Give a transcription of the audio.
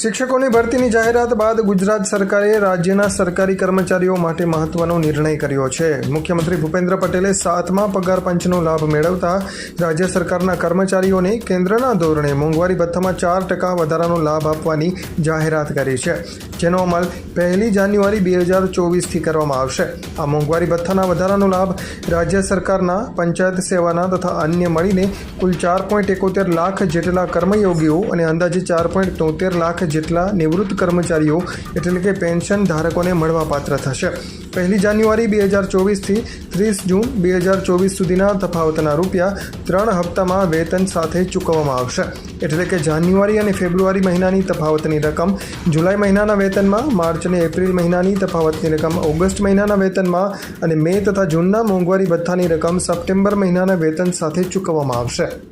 શિક્ષકોની ભરતીની જાહેરાત બાદ ગુજરાત સરકારે રાજ્યના સરકારી કર્મચારીઓ માટે મહત્વનો નિર્ણય કર્યો છે. મુખ્યમંત્રી ભૂપેન્દ્ર પટેલે સાતમા પગાર પંચનો લાભ મેળવતા રાજ્ય સરકારના કર્મચારીઓને કેન્દ્રના ધોરણે મોંઘવારી ભથ્થામાં ચાર ટકા વધારાનો લાભ આપવાની જાહેરાત કરી છે, જેનો અમલ પહેલી જાન્યુઆરી બે હજાર ચોવીસથી કરવામાં આવશે. આ મોંઘવારી ભથ્થાના વધારાનો લાભ રાજ્ય સરકારના પંચાયત સેવાના તથા અન્ય મળીને કુલ ચાર પોઈન્ટ એકોતેર લાખ જેટલા કર્મયોગીઓ અને અંદાજે ચાર પોઈન્ટ તોતેર લાખ જેટલા નિવૃત્ત કર્મચારીઓ એટલે કે પેન્શન ધારકોને મળવાપાત્ર થશે. પહેલી જાન્યુઆરી બે હજાર ચોવીસથી ત્રીસ જૂન બે હજાર ચોવીસ સુધીના તફાવતના રૂપિયા ત્રણ હપ્તામાં વેતન સાથે ચૂકવવામાં આવશે. એટલે કે જાન્યુઆરી અને ફેબ્રુઆરી મહિનાની તફાવતની રકમ જુલાઈ મહિનાના વેતનમાં, માર્ચ અને એપ્રિલ મહિનાની તફાવતની રકમ ઓગસ્ટ મહિનાના વેતનમાં અને મે તથા જૂનના મોંઘવારી ભથ્થાની રકમ સપ્ટેમ્બર મહિનાના વેતન સાથે ચૂકવવામાં આવશે.